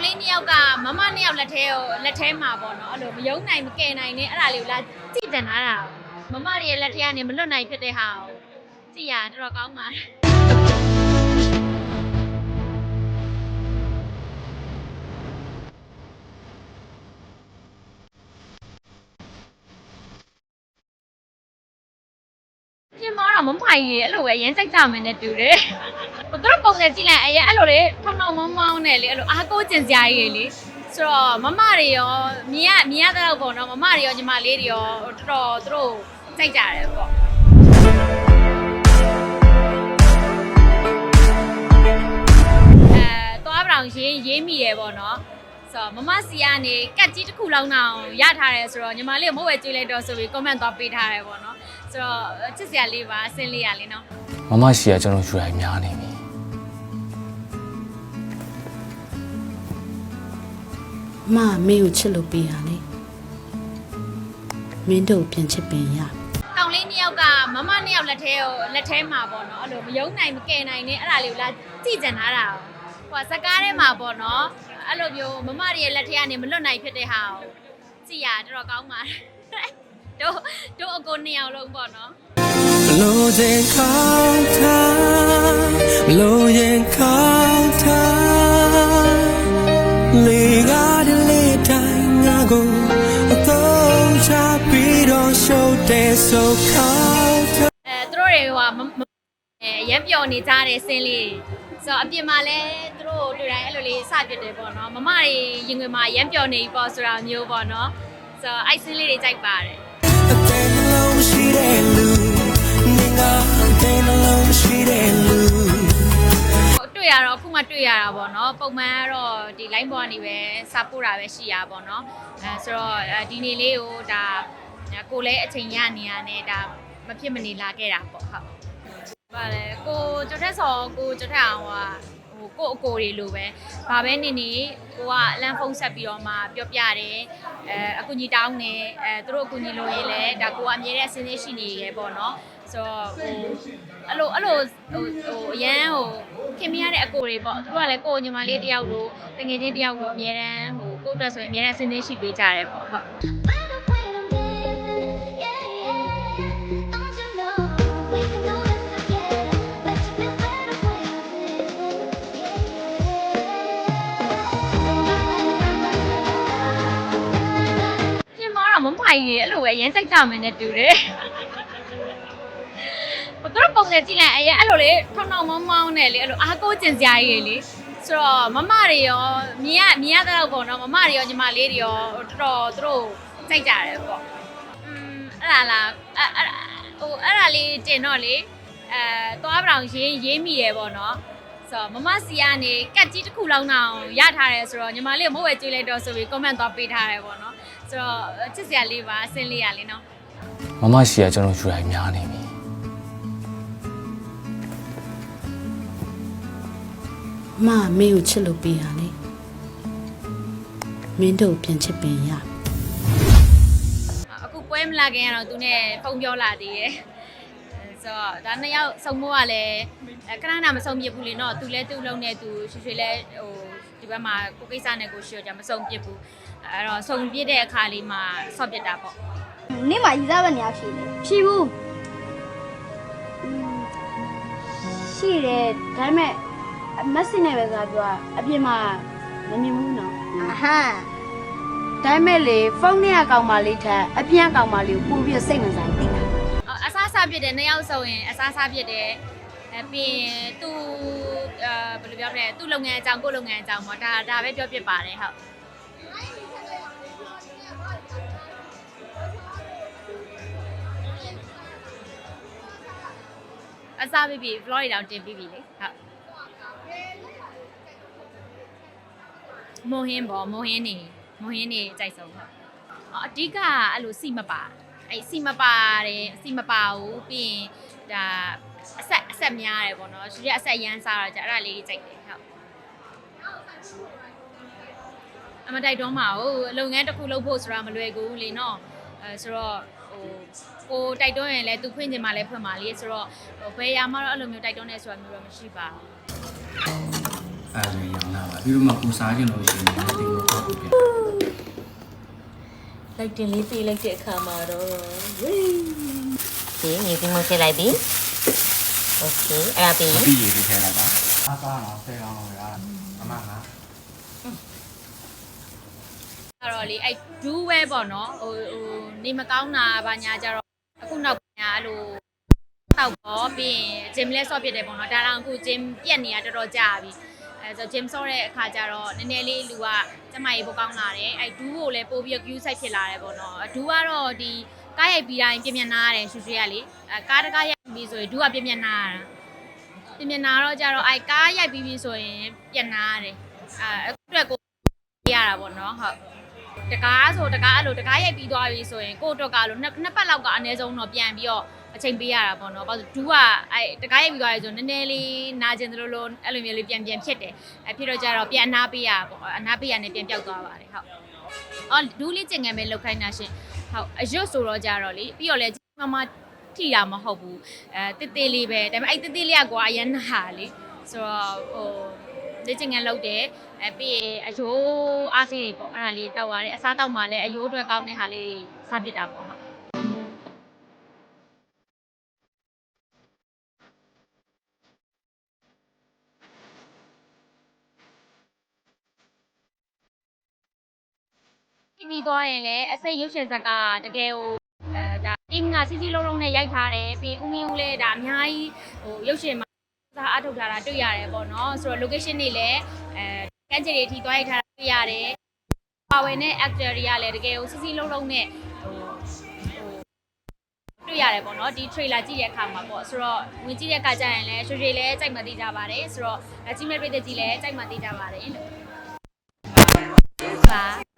ကောင်လေးနှစ်ယောက်ကမမနှစ်ယောက်လက်ထဲကိုလက်ထဲမှာပေါ့နော်အဲ့လိုမယုံနိုင်မကယ်နိုင်နဲ့အဲ့ဒါလေးကိုလာကြည့်တင်ထားတာမမတွေရဲ့လက်ထဲကနေမလွတ်နိုင်ဖြစ်တဲ့ဟာကိုကြည့်ရတော်တော်ကောင်းပါတယ်ပြင်မတော့မမိုင်ရေအဲ့လိုပဲရမ်းစိတ်ကြမယ်နဲ့တူတယ်။သူတို့ ပုံစံကြည့်လိုက်အရင်အဲ့လိုလေထောင်ထောင်မောင်းမောင်းနဲ့လေအဲ့လိုအားကိုးကျင်စရာကြီးတွေလေဆိုတော့မမတွေရောမြင်ရမြင်ရတဲ့တော့ပေါ့နော်မမတွေရောညီမလေးတွေရောတော်တော်သူတို့စိတ်ကြတယ်ပေါ့အဲသွားပြောင်ရေးရေးမိတယ်ပေါ့နော်ဆိုတော့မမစီကနေကတ်ကြီးတစ်ခုလောက်နောင်ရထားတယ်ဆိုတော့ညီမလေးကမဟုတ်ဝဲကြွေးလိုက်တော့ဆိုပြီး comment သွားပေးထားတယ်ပေါ့နော်ဆိုတော့ချစ်စရာလေးပါအဆင်းလေးရလေးနော်မမရှိရကျွန်တော်ယူတိုင်းများနေပြီ မမင်းကိုချစ်လို့ပေးရလေမင်းတို့ပြန်ချစ်ပင်ရကောင်လေးနှစ်ယောက်ကမမနှစ်ယောက်လက်ထဲကိုလက်ထဲမှာပေါ့နော်အဲ့လိုမယုံနိုင်မကယ်နိုင်နဲ့အဲ့ဒါလေးကိုလာကြည့်ကြံထားတာဟိုကစကားထဲမှာပေါ့နော်အဲ့လိုမျိုးမမတွေရဲ့လက်ထဲကနေမလွတ်နိုင်ဖြစ်တဲ့ဟာကိုကြည့်ရတော်တော်ကောင်းပါတယ်တို့တို့အကိုနှစ်ယောက်လုံးပေါ့နော်လိုချင်ခေါင်းထားလိုရင်ခေါင်း ရှုပ်တဲ့ဆိုခေါင်းထားအဲသူတို့တွေကမမအဲရမ်းပျော်နေကြတဲ့ဆင်းလေးတွေဆိုတော့အပြင်မှာလည်းသူတို့တွေ့တိုင်းအဲ့လိုလေးစပြစ်တယ်ပေါ့နော်မမတွေရင်ခွင်မှာရမ်းပျော်နေပြီပေါ့ဆိုတာမျိုးပေါ့နော်ဆိုတော့အဲ့ဆင်းလေးတွေကြိုက်ပါတယ်အတဲ့နှလုံးရှိတဲ့လူနေငါအတဲ့နှလုံးရှိတဲ့လူဟိုတွေ့ရတော့အခုမှတွေ့ရတာပေါ့နော်ပုံမှန်ကတော့ဒီ line ပေါ်ကနေပဲစာပို့တာပဲရှိရပါပေါ့နော်အဲဆိုတော့အဲဒီနေ့လေးကိုဒါ ကိုလည်းအချိန်ရနေရနဲ့ဒါမဖြစ်မနေလာခဲ့တာပေါ့ဟုတ်ဗါလေကိုကျွတ်ထက်စော်ကိုကျွတ်ထက်အောင်ကဟိုကိုယ့်အကိုတွေလိုပဲဘာပဲနေနေကိုကအလန့်ဖုန်းဆက်ပြီးတော့မှပြောပြတယ်အဲအကူကြီးတောင်းတယ်အဲသူတို့အကူကြီးလိုရင်လည်းဒါကိုကအမြဲတမ်းအစင်းသေးရှိနေရဲပေါ့နော်ဆိုတော့ဟိုအဲ့လိုအဲ့လိုဟိုဟိုအရန်ဟိုခင်မရတဲ့အကိုတွေပေါ့သူတို့ကလည်းကိုညီမလေးတယောက်လိုတငယ်ချင်းတယောက်လိုအမြဲတမ်းဟိုကိုယ့်အတွက်ဆိုရင်အမြဲတမ်းအစင်းသေးရှိပေးကြတယ်ပေါ့ဟုတ် တော့မမိုင်ရေအဲ့လိုပဲရမ်းစိတ်ကြမယ်နဲ့တူတယ်။သူတို့ပုံစံကြည့်လိုက်အရင်အဲ့လိုလေထောင်ထောင်မောင်းမောင်းနဲ့လေအဲ့လိုအားကိုးကျင်စရာကြီးတွေလေဆိုတော့မမတွေရောမြင်ရမြင်ရတဲ့တော့ပေါ့နော်မမတွေရောညီမလေးတွေရောတော်တော်သူတို့စိတ်ကြတယ်ပေါ့။อืมအဲ့ဒါလားအဲ့အဲ့ဟိုအဲ့ဒါလေးတင်တော့လေအဲသွားပြောင်ရေးရေးမိတယ်ပေါ့နော်။ဆိုတော့မမစီကနေကတ်ကြီးတစ်ခုလောက်နောင်ရထားတယ်ဆိုတော့ညီမလေးကမဟုတ်ဝဲကြွေးလိုက်တော့ဆိုပြီး comment သွားပေးထားတယ်ပေါ့နော် ဆိုတော့ချစ်စရာလေးပါအဆင်းလေးရလေးနော်မမရှိရကျွန်တော်ယူတိုင်းများနေပြီအမမင်းကိုချစ်လို့ပေးရလေမင်းတို့ပြန်ချစ်ပင်ရအခုပွဲမလာခင်ကတော့သူနဲ့ဖုန်းပြောလာသေးတယ်အဲဆိုတော့ဒါနှစ်ယောက်စုံမိုးကလည်းအဲခဏနာမစုံပြစ်ဘူးလေနော်သူလည်းသူ့လုံးနဲ့သူရွှေရွှေလည်းဟိုဒီဘက်မှာကိုကိစ္စနဲ့ကိုရှိတော့じゃမစုံပြစ်ဘူး အဲ့တော့စုံပြစ်တဲ့အခါလေးမှာဆော့ပြစ်တာပေါ့နေ့မှာရီစားပဲနေရဖြေတယ်ဖြေဘူးရှိတယ်ဒါပေမဲ့အမက်စင်နဲ့ပဲဆိုတော့အပြင်မှာမမြင်ဘူးနော်အဟမ်ဒါပေမဲ့လေဖုန်းနဲ့အကောင်မလေးထက်အပြင်အကောင်မလေးကိုပို့ပြီးစိတ်ဝင်စားနေတာအော်အစားစားပြစ်တယ်နှစ်ယောက်စုံရင်အစားစားပြစ်တယ်အဲပြီးရင်သူအဲဘယ်လိုပြောမလဲသူ့လုပ်ငန်းအကြောင်းကိုယ့်လုပ်ငန်းအကြောင်းပေါ့ဒါဒါပဲပြောပြစ်ပါတယ်ဟုတ် အစားပြီးပြီ vlog တွေတောင်တင်ပြီးပြီလေဟုတ်မွန်ဟင်းပေါ့မွန်ဟင်းနေမွန်ဟင်းနေကြိုက်ဆုံးဟုတ်အော်အဓိကအဲ့လိုစီမပါအဲ့စီမပါတယ်စီမပါဘူးပြီးရင်ဒါအဆက်အဆက်များတယ်ပေါ့နော်ရှူရအဆက်ရမ်းစားတော့ကြာအဲ့ဒါလေးကြီးကြိုက်တယ်ဟုတ်အမတိုက်တော့မှာဟိုလုပ်ငန်းတစ်ခုလုပ်ဖို့ဆိုတာမလွယ်ကူဘူးလေနော်အဲဆိုတော့ဟို ကိုတိုက်တွန်းရင်လည်းသူဖွင့်ချင်မှလည်းဖွင့်ပါလေဆိုတော့ဟိုဘယ်ရမှာတော့အဲ့လိုမျိုးတိုက်တွန်းနေဆိုတာမျိုးတော့မရှိပါဘူး အဲ့ဒါဆိုရင်ရောင်းလာပါ ပြီးတော့မှကိုစားကျင်လို့ရှိရင်ဒီကိုကောက်ပြ လိုက်တင်လေးပေးလိုက်တဲ့အခါမှာတော့ဝေးဒီမြေပြင်မဖြစ်လိုက်ပြီโอเคအဲ့ဒါပြီး မပြီးရည်ထဲလိုက်ပါအားစားတော့ဆဲကောင်းလို့ရအမက အဲ့တော့လေအဲ့ဒူးဝဲပေါ့နော်ဟိုဟိုနေမကောင်းတာဘာညာကြတော့အခုနောက်ပိုင်းကအဲ့လိုတောက်တော့ပြီးရင်ဂျင်လဲဆော့ပြစ်တယ်ပေါ့နော်ဒါတော့အခုဂျင်ပြက်နေတာတော်တော်ကြာပြီအဲဆိုဂျင်ဆော့တဲ့အခါကျတော့နည်းနည်းလေးလူကကျမကြီးပိုကောင်းလာတယ်အဲ့ဒူးကိုလည်းပို့ပြီးတော့ queue site ဖြစ်လာတယ်ပေါ့နော်ဒူးကတော့ဒီကားရိုက်ပြီးတိုင်းပြင်ပြန်နာရတယ်ရှူရှူရလေအဲကားတကားရိုက်ပြီးဆိုရင်ဒူးကပြင်ပြန်နာရတာပြင်ပြန်နာတော့ကြတော့အဲ့ကားရိုက်ပြီးပြီဆိုရင်ပြန်နာရတယ်အဲအခုအတွက်ကိုရတာပေါ့နော်ဟုတ် တကားဆိုတကားအဲ့လိုတကားရိုက်ပြီးသွားပြီဆိုရင်ကိုယ့်အတွက်ကလို့နှစ်နှစ်ပတ်လောက်ကအနည်းဆုံးတော့ပြန်ပြီးတော့အချိန်ပေးရတာပေါ့နော်။ဘာလို့ဒူးကအဲ့တကားရိုက်ပြီးသွားပြီဆိုနည်းနည်းလေးနာကျင်သလိုလိုအဲ့လိုမျိုးလေးပြန်ပြန်ဖြစ်တယ်။အဲ့ဖြစ်တော့ကြတော့ပြန်အနာပေးရပေါ့။အနာပေးရနဲ့ပြန်ပြောက်သွားပါတယ်ဟုတ်။အော်ဒူးလေးကျင်ငယ်ပဲလောက်ခိုင်းတာရှင်။ဟုတ်အရွတ်ဆိုတော့ကြတော့လေပြီးတော့လေမမထိတာမဟုတ်ဘူး။အဲတစ်သေးလေးပဲဒါပေမဲ့အဲ့တစ်သေးလေးကကွာအရန်နာလေ။ဆိုတော့ဟို လေ့ကျင့်ခန်းလုပ်တယ်အဲပြီးရင်အယိုးအားစေးတွေပေါ့အဲ့ဒါလေးတောက်ရတယ်အစားတောက်မှလည်းအယိုးအတွက်ကောင်းတဲ့ဟာလေးစားဖြစ်တာပေါ့ဟုတ်ပြီးသွားရင်လည်းအစိတ်ရုပ်ရှင်ဇာတ်ကတကယ်ဟိုအဲဒါအင်းကစီစီလုံးလုံးနဲ့ရိုက်ထားတယ်ပြီးဦးမင်းဦးလည်းဒါအများကြီးဟိုရုပ်ရှင်မှာ စာအထုတ်ထားတာတွေ့ရတယ်ပေါ့နော်ဆိုတော့ location တွေလည်းအဲကန့်ချီတွေထိသွားရိုက်ထားတာတွေ့ရတယ်ပါဝင်တဲ့ actor တွေကလည်းတကယ်ကိုစစ်စစ်လုံးလုံးနဲ့ဟိုတွေ့ရတယ်ပေါ့နော်ဒီ trailer ကြည့်တဲ့အခါမှာပေါ့ဆိုတော့ဝင်ကြည့်တဲ့အခါကျရင်လည်းရွှေရွှေလည်းစိုက်မသိကြပါတယ်ဆိုတော့ကြီးမဲ့ပြည်သက်ကြီးလည်းစိုက်မသိကြပါတယ်လို့ပါ